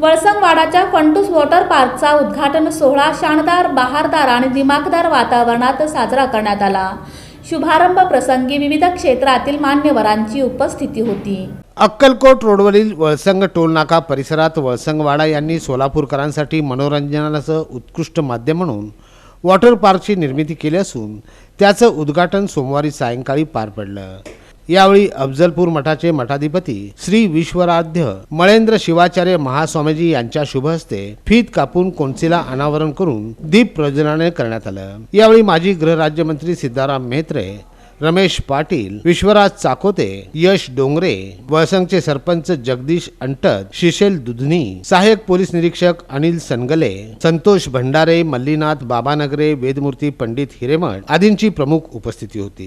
वळसंगवाडाच्या फंटूस water पार्कचा उद्घाटन सोहळा शानदार बहारदार आणि दिमाखदार वातावरणात साजरा करण्यात आला. शुभारंभ प्रसंगी विविध क्षेत्रातील मान्यवरांची उपस्थिती होती. अक्कलकोट रोडवरील वळसंग टोलनाका परिसरात वळसंगवाडा यांनी सोलापूरकरांसाठी मनोरंजनाचं उत्कृष्ट माध्यम म्हणून वॉटर पार्कची निर्मिती केली असून त्याचं उद्घाटन सोमवारी सायंकाळी पार पडलं. यावेळी अफजलपूर मठाचे मठाधिपती श्री विश्वराध्य मळेंद्र शिवाचार्य महास्वामीजी यांच्या शुभ हस्ते फीत कापून कोणसीला अनावरण करून दीप प्रज्वलनाने करण्यात आलं. यावेळी माजी गृहराज्यमंत्री सिद्धाराम मेहत्रे रमेश पाटील विश्वराज चाकोते यश डोंगरे वळसंगचे सरपंच जगदीश अंटत शिशेल दुधनी सहाय्यक पोलीस निरीक्षक अनिल सनगले संतोष भंडारे मल्लीनाथ बाबानगरे वेदमूर्ती पंडित हिरेमठ आदींची प्रमुख उपस्थिती होती.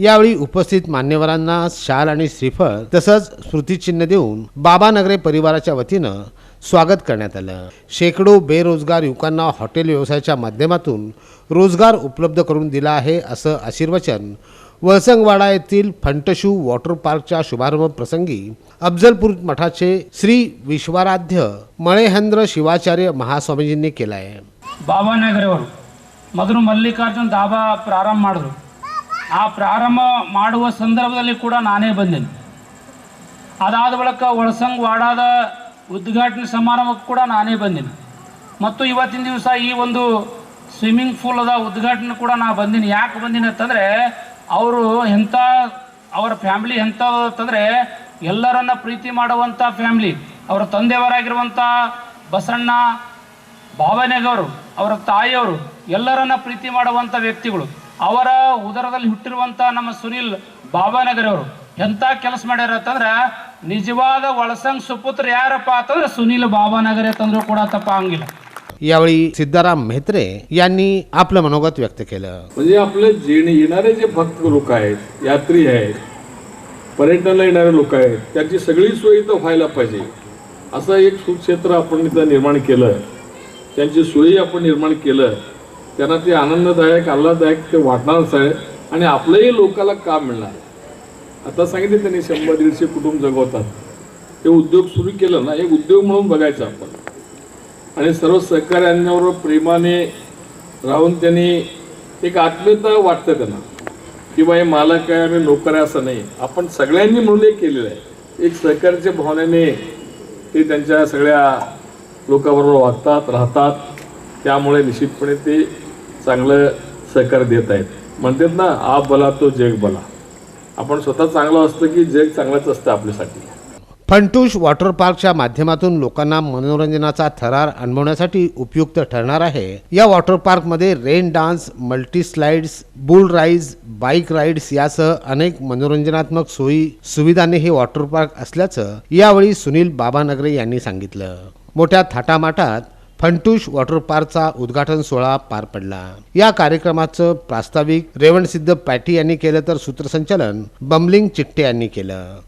यावेळी उपस्थित मान्यवरांना शाल आणि श्रीफळ तसंच स्मृतिचिन्ह देऊन बाबानगरे परिवाराच्या वतीनं स्वागत करण्यात आलं शेकडो बेरोजगार युवकांना हॉटेल व्यवसायाच्या माध्यमातून रोजगार उपलब्ध करून दिला आहे असं आशीर्वचन वळसंगवाडा येथील फंटशू वॉटर पार्कच्या शुभारंभ प्रसंगी अफजलपूर मठाचे श्री विश्वाराध्य मळेहेंद्र शिवाचार्य महास्वामीजींनी केलं आहे ಬಾಬಾನಗರವರು ಮೊದಲು ಮಲ್ಲಿಕಾರ್ಜುನ್ ದಾಬಾ ಪ್ರಾರಂಭ ಮಾಡಿದ್ರು ಆ ಪ್ರಾರಂಭ ಮಾಡುವ ಸಂದರ್ಭದಲ್ಲಿ ಕೂಡ ನಾನೇ ಬಂದೇನೆ. ಅದಾದ ಬಳಿಕ ಒಳಸಂಗ್ ವಾಡಾದ ಉದ್ಘಾಟನೆ ಸಮಾರಂಭಕ್ಕೆ ಕೂಡ ನಾನೇ ಬಂದೀನಿ. ಮತ್ತು ಇವತ್ತಿನ ದಿವಸ ಈ ಒಂದು ಸ್ವಿಮ್ಮಿಂಗ್ ಪೂಲದ ಉದ್ಘಾಟನೆ ಕೂಡ ನಾನು ಬಂದೀನಿ. ಯಾಕೆ ಬಂದೀನಿ ಅಂತಂದರೆ, ಅವರು ಎಂಥ ಅವರ ಫ್ಯಾಮಿಲಿ ಎಂಥ ಅಂತಂದರೆ, ಎಲ್ಲರನ್ನ ಪ್ರೀತಿ ಮಾಡುವಂಥ ಫ್ಯಾಮಿಲಿ, ಅವರ ತಂದೆಯವರಾಗಿರುವಂಥ ಬಸಣ್ಣ ಭಾವನೆಗವರು ಅವರ ತಾಯಿಯವರು ಎಲ್ಲರನ್ನ ಪ್ರೀತಿ ಮಾಡುವಂಥ ವ್ಯಕ್ತಿಗಳು. ಅವರ ಉದರದಲ್ಲಿ ಹುಟ್ಟಿರುವಂಥ ನಮ್ಮ ಸುನಿಲ್ ಬಾಬಾನಗರ್ ಅವರು ಎಂಥ ಕೆಲಸ ಮಾಡ್ಯಾರ ಅಂತಂದ್ರೆ ನಿಜವಾದ ಒಳಸಂಗ್ ಸುಪುತ್ರ ಯಾರಪ್ಪ ಅಂತಂದ್ರೆ ಸುನಿಲ್ ಬಾಬಾನಗರ್ ಅಂತಂದ್ರೂ ಕೂಡ ತಪ್ಪಾಗಿಲ್ಲ यावेळी सिद्धाराम मेहत्रे यांनी आपलं मनोगत व्यक्त केलं म्हणजे आपले जे येणारे जे भक्त लोक आहेत यात्री आहेत पर्यटनाला येणारे लोक आहेत त्याची सगळी सोय इथं व्हायला पाहिजे असं एक सुक्षेत्र आपण इथं निर्माण केलं त्यांची सोयी आपण निर्माण केलं त्यांना ते आनंददायक आल्हाददायक ते वाटणारच आहे. आणि आपलंही लोकाला काम मिळणार? आता सांगितले त्यांनी शंभर दीडशे कुटुंब जगवतात. ते उद्योग सुरू केलं ना एक उद्योग म्हणून बघायचं आपण. आणि सर्व सहकार्यांवर प्रेमाने राहून त्यांनी एक आत्मीयता वाटतं त्यांना. की बाई मालक आहे आम्ही नोकर आहे असं नाही. आपण सगळ्यांनी म्हणून एक केलेलं आहे. एक सहकार्याच्या भावनेने ते त्यांच्या सगळ्या लोकांबरोबर वागतात राहतात. त्यामुळे निश्चितपणे ते चांगलं सहकार्य देत आहेत. म्हणतात ना आप भला तो जग भला आपण स्वतः चांगलं असतं की जग चांगलंच असतं आपल्यासाठी. फंटूश वॉटर पार्कच्या माध्यमातून लोकांना मनोरंजनाचा थरार अनुभवण्यासाठी उपयुक्त ठरणार आहे. या वॉटर पार्कमध्ये rain dance multi slides bull rides bike rides यासह अनेक मनोरंजनात्मक सोयी सुविधांनी हे वॉटर पार्क असल्याचं यावेळी सुनील बाबानगरे यांनी सांगितलं. मोठ्या थाटामाटात फंटूश वॉटर पार्कचा उद्घाटन सोहळा पार पडला. या कार्यक्रमाचं प्रास्ताविक रेवणसिद्ध पॅटी यांनी केलं तर सूत्रसंचालन बमलिंग चिट्टे यांनी केलं.